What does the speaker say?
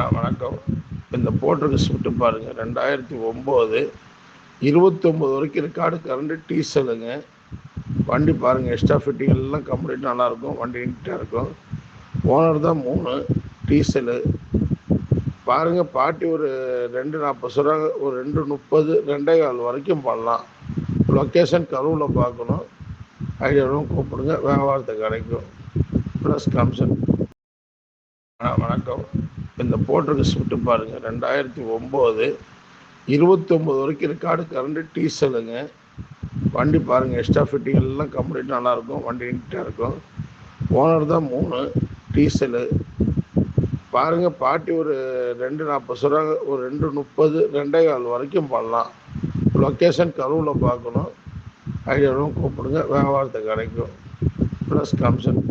ஆ வணக்கம். இந்த போட்டிருக்க சுட்டு பாருங்கள் ரெண்டாயிரத்தி ஒம்பது இருபத்தொம்பது வரைக்கும் ரெக்கார்டு கரண்ட்டு டீசலுங்க வண்டி பாருங்கள் எக்ஸ்ட்ரா ஃபிட்டிங் எல்லாம் கம்ப்ளீட் நல்லாயிருக்கும். வண்டி நீட்டாக இருக்கும். ஓனர் தான் மூணு டீசலு பாருங்கள் பாட்டி ஒரு ரெண்டு நாற்பது சொல்கிறாங்க ஒரு ரெண்டு முப்பது ரெண்டே கால் வரைக்கும் பண்ணலாம். லொக்கேஷன் கருவில் பார்க்கணும். ஐடியாவும் கூப்பிடுங்க. வியாபாரத்துக்கு கிடைக்கும் ப்ளஸ் கமிஷன் வணக்கம். இந்த போட்டிருக்க சுட்டு பாருங்கள் ரெண்டாயிரத்தி ஒம்பது இருபத்தொம்பது வரைக்கும் ரெக்கார்டு கரண்ட்டு டீசலுங்க வண்டி பாருங்கள் எக்ஸ்ட்ரா ஃபிட்டிங் எல்லாம் கம்ப்ளீட் நல்லாயிருக்கும். வண்டி நீட்டாக இருக்கும். ஓனர் தான் மூணு டீசலு பாருங்கள் பாட்டி ஒரு ரெண்டு நாற்பது சொல்கிறாங்க ஒரு ரெண்டு முப்பது ரெண்டே கால் வரைக்கும் பண்ணலாம். லொக்கேஷன் கருவில் பார்க்கணும். ஐடியாவும் கூப்பிடுங்க. வியாபாரத்துக்கு கிடைக்கும் ப்ளஸ் கமிஷன்